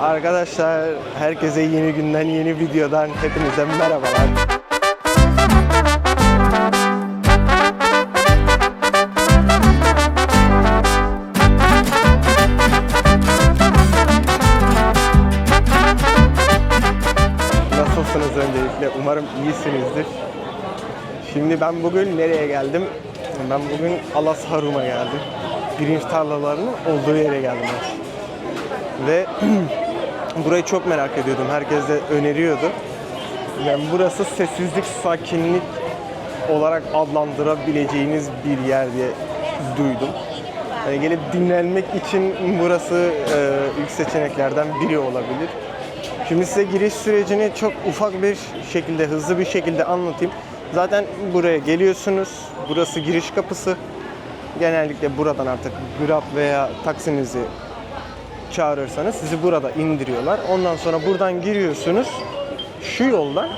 Arkadaşlar herkese yeni günden yeni videodan hepinize merhabalar. Nasılsınız öncelikle? Umarım iyisinizdir. Şimdi ben bugün nereye geldim? Ben bugün Alas Harum'a geldim. Pirinç tarlalarının olduğu yere geldim. Ve burayı çok merak ediyordum. Herkes de öneriyordu. Yani burası sessizlik, sakinlik olarak adlandırabileceğiniz bir yer diye duydum. Yani gelip dinlenmek için burası e, ilk seçeneklerden biri olabilir. Şimdi size giriş sürecini çok ufak bir şekilde, hızlı bir şekilde anlatayım. Zaten buraya geliyorsunuz. Burası giriş kapısı. Genellikle buradan artık Grab veya taksinizi çağırırsanız sizi burada indiriyorlar. Ondan sonra buradan giriyorsunuz. Şu yoldan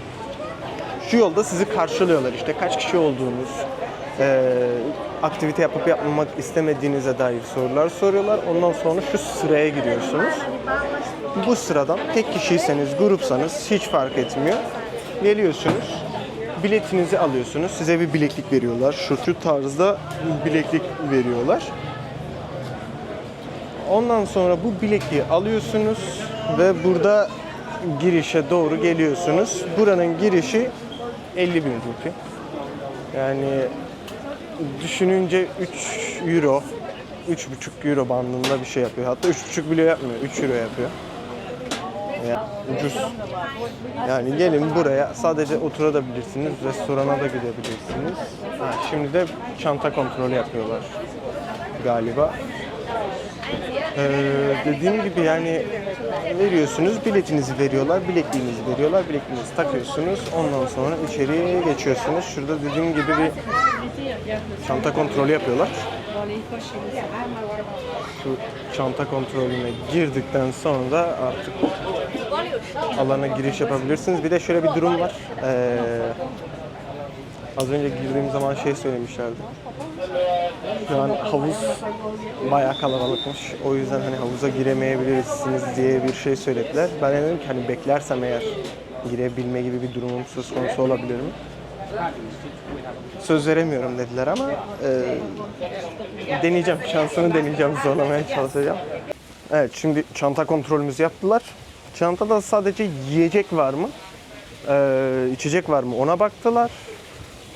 şu yolda sizi karşılıyorlar. İşte kaç kişi olduğunuz, eee, aktivite yapıp yapmamak istemediğinize dair sorular soruyorlar. Ondan sonra şu sıraya giriyorsunuz. Bu sıradan tek kişiyseniz, grupsanız hiç fark etmiyor. Geliyorsunuz, biletinizi alıyorsunuz. Size bir bileklik veriyorlar. Şu, şu tarzda bileklik veriyorlar. Ondan sonra bu bilekliği alıyorsunuz ve burada girişe doğru geliyorsunuz. Buranın girişi 50 bin rupi. Yani düşününce 3 euro, 3,5 euro bandında bir şey yapıyor. Hatta 3,5 bile yapmıyor, 3 euro yapıyor. Ya, ucuz. Yani gelin buraya sadece oturabilirsiniz, restorana da gidebilirsiniz. Şimdi de çanta kontrolü yapıyorlar galiba. Ee, dediğim gibi yani veriyorsunuz, biletinizi veriyorlar, bilekliğinizi veriyorlar, bilekliğinizi takıyorsunuz. Ondan sonra içeriye geçiyorsunuz. Şurada dediğim gibi bir çanta kontrolü yapıyorlar. Şu çanta kontrolüne girdikten sonra artık alana giriş yapabilirsiniz. Bir de şöyle bir durum var. Ee, az önce girdiğim zaman şey söylemişlerdi. Şu an havuz bayağı kalabalıkmış. O yüzden hani havuza giremeyebilirsiniz diye bir şey söylediler. Ben de dedim ki hani beklersem eğer girebilme gibi bir durumum söz konusu olabilir mi? Söz veremiyorum dediler ama e, deneyeceğim. Şansını deneyeceğim. Zorlamaya çalışacağım. Evet şimdi çanta kontrolümüzü yaptılar. Çantada sadece yiyecek var mı? Ee, içecek var mı? Ona baktılar.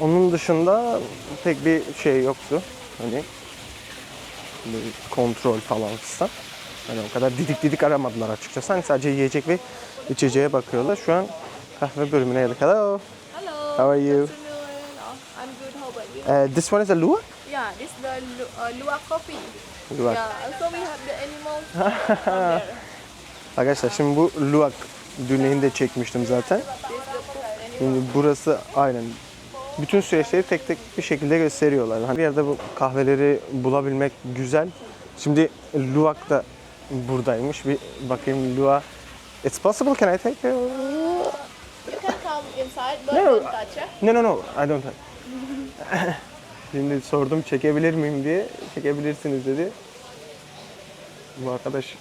Onun dışında pek bir şey yoktu. Hani kontrol falan fistan. Hani o kadar didik didik aramadılar açıkçası. Hani sadece yiyecek ve içeceğe bakıyorlar. Şu an kahve bölümüne geldik. Hello. Hello. How are you? I'm good. How about you? Uh, this one is a lua? Yeah, this is the uh, luwak coffee. Luwak. Yeah, also we have the animals. Arkadaşlar şimdi bu luak düğünlerini de çekmiştim zaten. Şimdi burası aynen bütün süreçleri tek tek bir şekilde gösteriyorlar. Hani bir yerde bu kahveleri bulabilmek güzel. Şimdi Luwak da buradaymış. Bir bakayım Luwak. It's possible can I take a... You can come inside, but No. don't touch it. No no no I don't have. Şimdi sordum çekebilir miyim diye. Çekebilirsiniz dedi. Bu arkadaş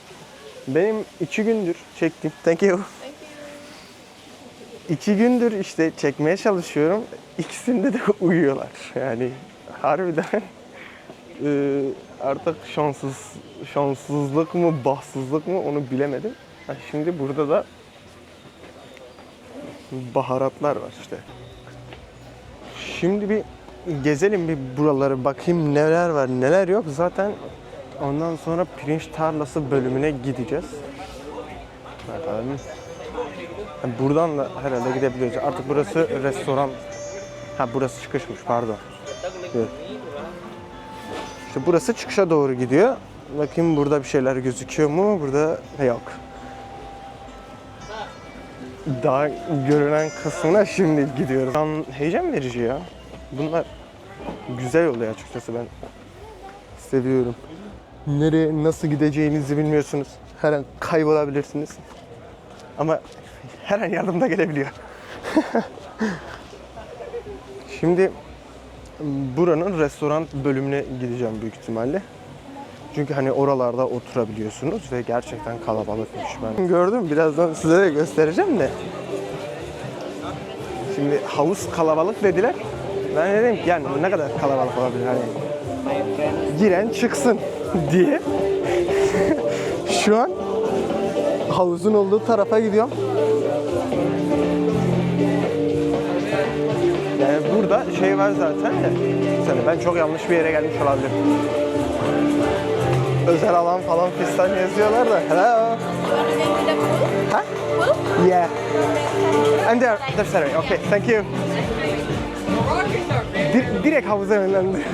benim iki gündür çektim. Thank you. Thank you. İki gündür işte çekmeye çalışıyorum. İkisinde de uyuyorlar. Yani harbiden e, artık şanssız şanssızlık mı, bahtsızlık mı onu bilemedim. Ha, şimdi burada da baharatlar var işte. Şimdi bir gezelim bir buraları bakayım neler var neler yok. Zaten ondan sonra pirinç tarlası bölümüne gideceğiz. Bakalım. Buradan da herhalde gidebiliyoruz. Artık burası restoran. Ha burası çıkışmış pardon. Evet. İşte burası çıkışa doğru gidiyor. Bakayım burada bir şeyler gözüküyor mu? Burada yok. Daha görünen kısmına şimdi gidiyoruz. An heyecan verici ya. Bunlar güzel oluyor açıkçası ben seviyorum. Nereye nasıl gideceğinizi bilmiyorsunuz. Her an kaybolabilirsiniz. Ama her an yardımda gelebiliyor. Şimdi buranın restoran bölümüne gideceğim büyük ihtimalle. Çünkü hani oralarda oturabiliyorsunuz ve gerçekten kalabalıkmış. Ben gördüm birazdan size de göstereceğim de. Şimdi havuz kalabalık dediler. Ben dedim ki yani ne kadar kalabalık olabilir hani giren çıksın diye. Şu an havuzun olduğu tarafa gidiyorum. Yani burada şey var zaten de. Mesela ben çok yanlış bir yere gelmiş olabilirim. Özel alan falan fistan yazıyorlar da. Hello. Ha? Yeah. And there, there's Saturday. Okay, thank you. Di- direkt havuza yönlendi.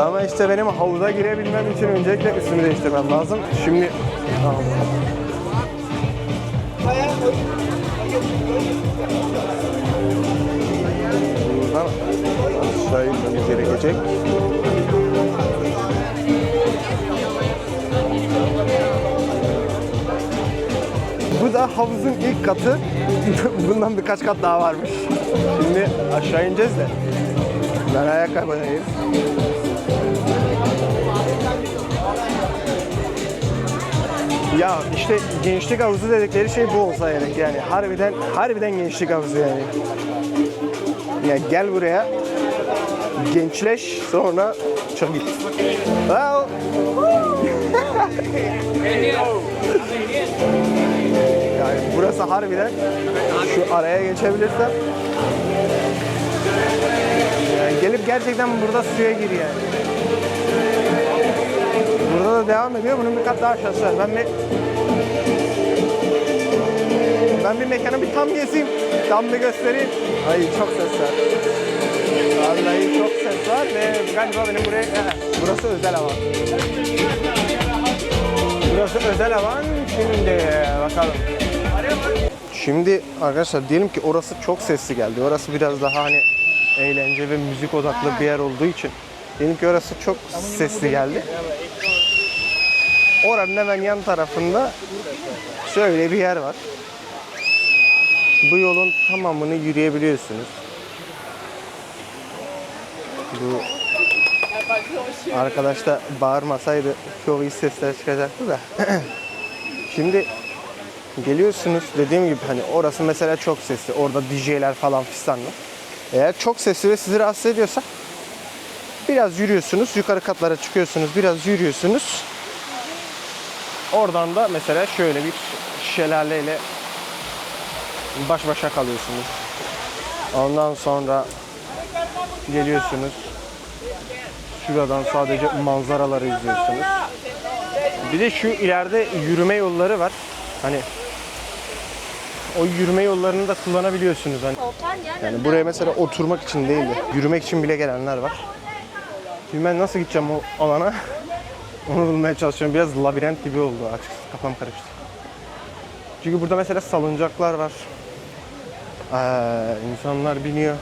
Ama işte benim havuza girebilmem için öncelikle üstümü değiştirmem lazım. Şimdi Tamam. Aşağı inmemiz gerekecek. Bu da havuzun ilk katı. Bundan birkaç kat daha varmış. Şimdi aşağı ineceğiz de. Ben ayakkabıdayım. Ya işte gençlik havuzu dedikleri şey bu olsa gerek yani. Harbiden harbiden gençlik havuzu yani. Ya gel buraya. Gençleş sonra çık git. Yani burası harbiden şu araya geçebilirsem yani gelip gerçekten burada suya gir yani. Burada da devam ediyor. Bunun bir kat daha aşağısı var. Ben bir ben bir mekanı bir tam gezeyim. Tam bir göstereyim. Ay çok ses var. Vallahi çok ses var ve galiba benim buraya... Burası özel alan. Burası özel alan. Şimdi bakalım. Şimdi arkadaşlar diyelim ki orası çok sesli geldi. Orası biraz daha hani eğlence ve müzik odaklı bir yer olduğu için. Diyelim ki orası çok sesli geldi. Oranın hemen yan tarafında şöyle bir yer var. Bu yolun tamamını yürüyebiliyorsunuz. Bu arkadaş da bağırmasaydı çok iyi sesler çıkacaktı da. Şimdi geliyorsunuz dediğim gibi hani orası mesela çok sesli. Orada DJ'ler falan fistanlı. Eğer çok sesli ve sizi rahatsız ediyorsa biraz yürüyorsunuz. Yukarı katlara çıkıyorsunuz. Biraz yürüyorsunuz. Oradan da mesela şöyle bir şelaleyle baş başa kalıyorsunuz. Ondan sonra geliyorsunuz. Şuradan sadece manzaraları izliyorsunuz. Bir de şu ileride yürüme yolları var. Hani o yürüme yollarını da kullanabiliyorsunuz hani. Yani buraya mesela oturmak için değil de yürümek için bile gelenler var. Şimdi ben nasıl gideceğim o alana? Onu bulmaya çalışıyorum. Biraz labirent gibi oldu açıkçası. Kafam karıştı. Çünkü burada mesela salıncaklar var. Ee, insanlar biniyor.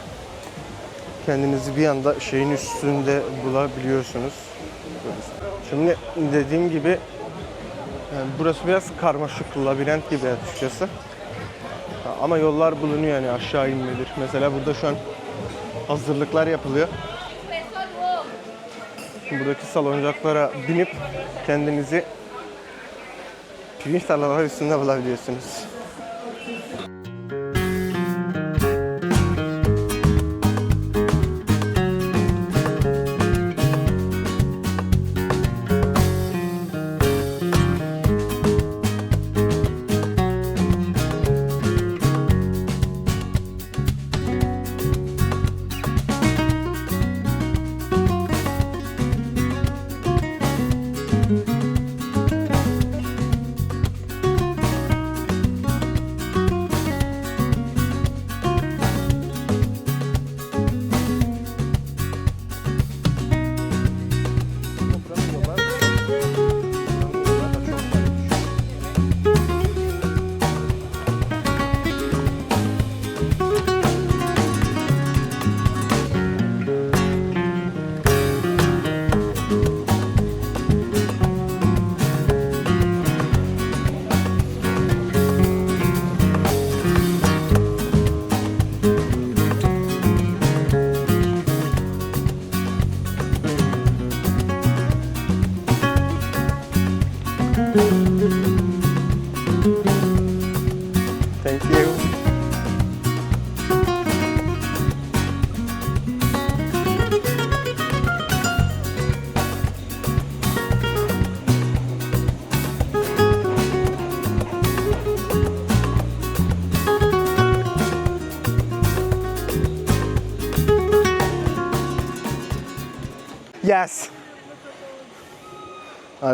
Kendinizi bir anda şeyin üstünde bulabiliyorsunuz. Şimdi dediğim gibi yani burası biraz karmaşık, labirent gibi açıkçası. Ama yollar bulunuyor yani aşağı inmedir. Mesela burada şu an hazırlıklar yapılıyor. Buradaki salıncaklara binip kendinizi pirinç tarlaları üstünde bulabiliyorsunuz.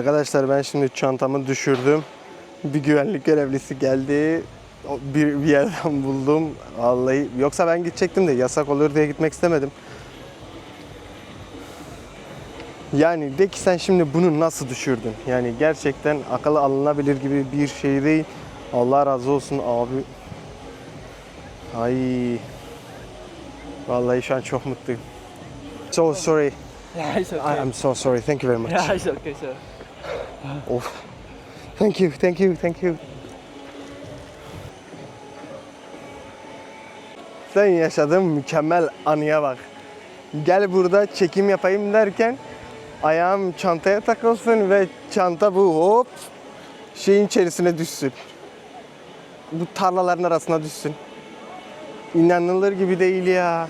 Arkadaşlar ben şimdi çantamı düşürdüm. Bir güvenlik görevlisi geldi. Bir, bir yerden buldum. Vallahi yoksa ben gidecektim de yasak olur diye gitmek istemedim. Yani de ki sen şimdi bunu nasıl düşürdün? Yani gerçekten akıllı alınabilir gibi bir şey değil. Allah razı olsun abi. Ay. Vallahi şu an çok mutluyum. So sorry. Yeah, it's okay. am so sorry. Thank you very much. Yeah, it's okay, sir. Of. Thank you, thank you, thank you. Sen yaşadığın mükemmel anıya bak. Gel burada çekim yapayım derken ayağım çantaya takılsın ve çanta bu hop şeyin içerisine düşsün. Bu tarlaların arasına düşsün. İnanılır gibi değil ya.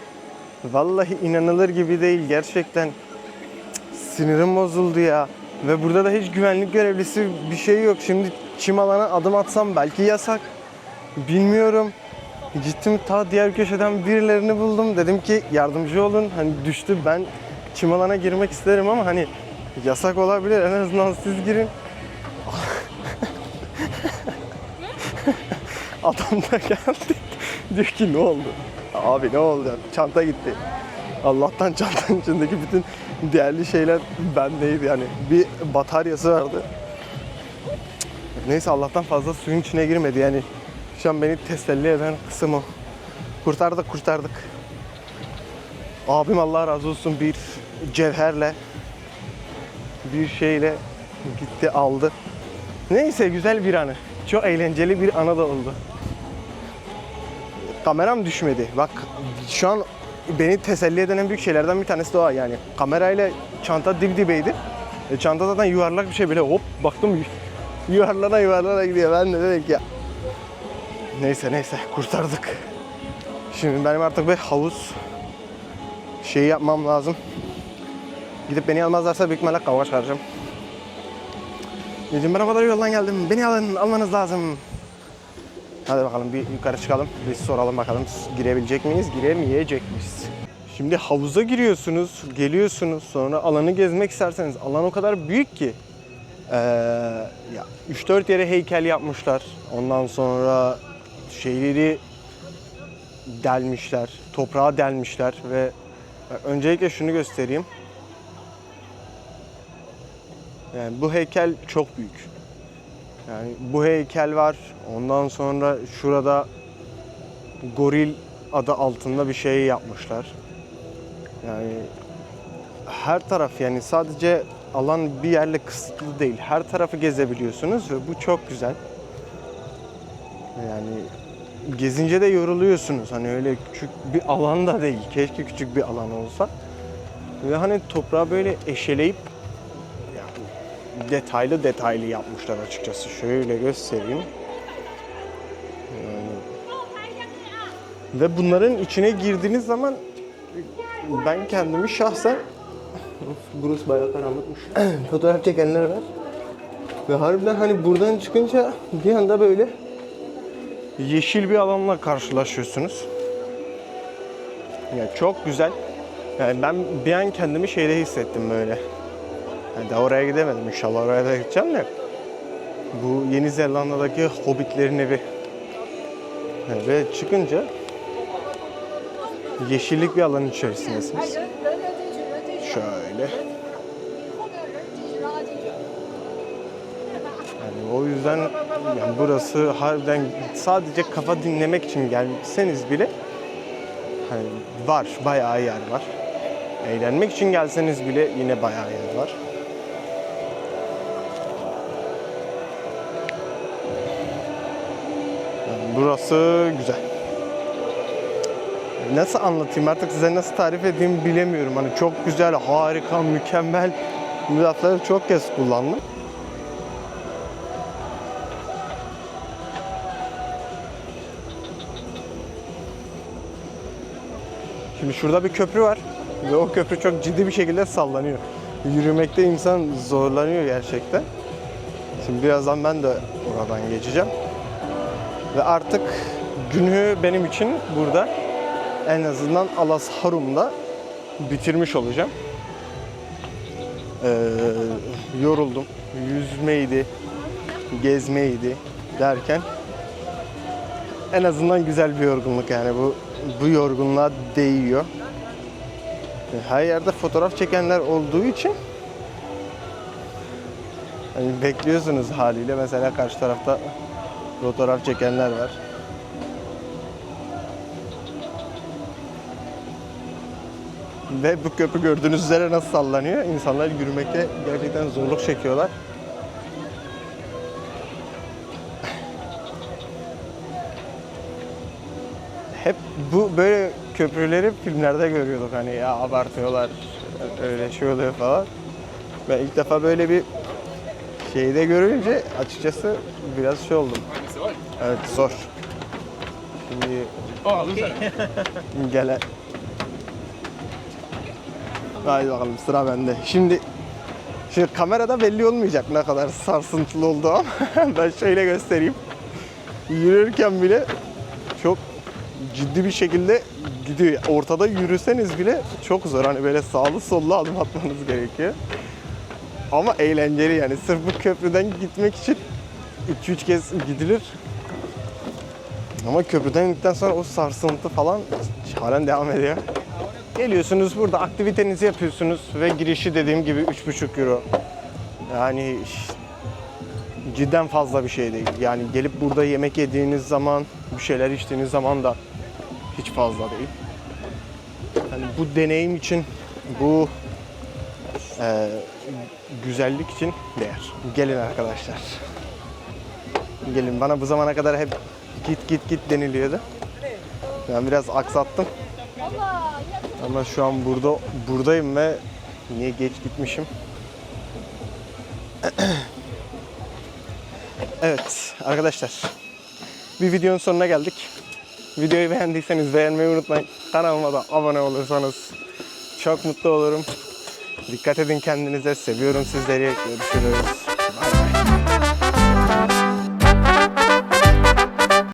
Vallahi inanılır gibi değil gerçekten. Cık, Sinirim bozuldu ya. Ve burada da hiç güvenlik görevlisi bir şey yok. Şimdi çim alana adım atsam belki yasak. Bilmiyorum. Gittim ta diğer köşeden birilerini buldum. Dedim ki yardımcı olun. Hani düştü ben çim alana girmek isterim ama hani yasak olabilir. En azından siz girin. Adam da geldi. Diyor ki ne oldu? Abi ne oldu? Çanta gitti. Allah'tan çantanın içindeki bütün değerli şeyler bendeydi yani. Bir bataryası vardı. Neyse Allah'tan fazla suyun içine girmedi yani. Şu an beni teselli eden kısım o. Kurtardık kurtardık. Abim Allah razı olsun bir cevherle bir şeyle gitti aldı. Neyse güzel bir anı. Çok eğlenceli bir anı da oldu. Kameram düşmedi. Bak şu an beni teselli eden en büyük şeylerden bir tanesi de o yani. Kamerayla çanta dip dibeydi. E, çanta zaten yuvarlak bir şey böyle hop baktım yu- yuvarlana yuvarlana gidiyor. Ben de dedik ya. Neyse neyse kurtardık. Şimdi benim artık bir havuz şeyi yapmam lazım. Gidip beni almazlarsa büyük ihtimalle kavga çıkaracağım. Dedim ben o kadar yoldan geldim. Beni alın, almanız lazım. Hadi bakalım bir yukarı çıkalım. Bir soralım bakalım girebilecek miyiz, giremeyecek miyiz? Şimdi havuza giriyorsunuz, geliyorsunuz. Sonra alanı gezmek isterseniz alan o kadar büyük ki. Ee, ya 3-4 yere heykel yapmışlar. Ondan sonra şeyleri delmişler, toprağa delmişler ve öncelikle şunu göstereyim. Yani bu heykel çok büyük. Yani bu heykel var. Ondan sonra şurada goril adı altında bir şey yapmışlar. Yani her taraf yani sadece alan bir yerle kısıtlı değil. Her tarafı gezebiliyorsunuz ve bu çok güzel. Yani gezince de yoruluyorsunuz. Hani öyle küçük bir alan da değil. Keşke küçük bir alan olsa. Ve hani toprağı böyle eşeleyip detaylı detaylı yapmışlar açıkçası. Şöyle göstereyim. Yani ve bunların içine girdiğiniz zaman ben kendimi şahsen burası bayağı karanlıkmış. Fotoğraf çekenler var. Ve harbiden hani buradan çıkınca bir anda böyle yeşil bir alanla karşılaşıyorsunuz. Ya çok güzel. Yani ben bir an kendimi şeyde hissettim böyle. Yani daha oraya gidemedim inşallah oraya da gideceğim de. Bu Yeni Zelanda'daki hobbitlerin evi. Ve çıkınca yeşillik bir alanın içerisindesiniz. Şöyle. Yani o yüzden yani burası harbiden sadece kafa dinlemek için gelseniz bile hani var, bayağı yer var. Eğlenmek için gelseniz bile yine bayağı yer var. Burası güzel. Nasıl anlatayım artık size nasıl tarif edeyim bilemiyorum. Hani çok güzel, harika, mükemmel müdafları çok kez kullandım. Şimdi şurada bir köprü var ve o köprü çok ciddi bir şekilde sallanıyor. Yürümekte insan zorlanıyor gerçekten. Şimdi birazdan ben de oradan geçeceğim. Ve artık günü benim için burada en azından Alas Harum'da bitirmiş olacağım. Ee, yoruldum. Yüzmeydi, gezmeydi derken en azından güzel bir yorgunluk yani bu bu yorgunluğa değiyor. Her yerde fotoğraf çekenler olduğu için hani bekliyorsunuz haliyle mesela karşı tarafta fotoğraf çekenler var. Ve bu köprü gördüğünüz üzere nasıl sallanıyor. İnsanlar yürümekte gerçekten zorluk çekiyorlar. Hep bu böyle köprüleri filmlerde görüyorduk hani ya abartıyorlar öyle şey oluyor falan. Ben ilk defa böyle bir şeyde görünce açıkçası biraz şey oldum. Evet zor. Şimdi gele. Haydi bakalım sıra bende. Şimdi Şimdi kamerada belli olmayacak ne kadar sarsıntılı oldu ama ben şöyle göstereyim. Yürürken bile çok ciddi bir şekilde gidiyor. Ortada yürüseniz bile çok zor. Hani böyle sağlı sollu adım atmanız gerekiyor. Ama eğlenceli yani. Sırf bu köprüden gitmek için 2-3 kez gidilir. Ama köprüden indikten sonra o sarsıntı falan halen devam ediyor. Geliyorsunuz burada aktivitenizi yapıyorsunuz ve girişi dediğim gibi 3,5 euro. Yani cidden fazla bir şey değil. Yani gelip burada yemek yediğiniz zaman, bir şeyler içtiğiniz zaman da hiç fazla değil. Yani bu deneyim için, bu e, güzellik için değer. Gelin arkadaşlar. Gelin. Bana bu zamana kadar hep git git git deniliyordu. Ben biraz aksattım. Ama şu an burada buradayım ve niye geç gitmişim? Evet arkadaşlar. Bir videonun sonuna geldik. Videoyu beğendiyseniz beğenmeyi unutmayın. Kanalıma da abone olursanız çok mutlu olurum. Dikkat edin kendinize. Seviyorum sizleri. Görüşürüz.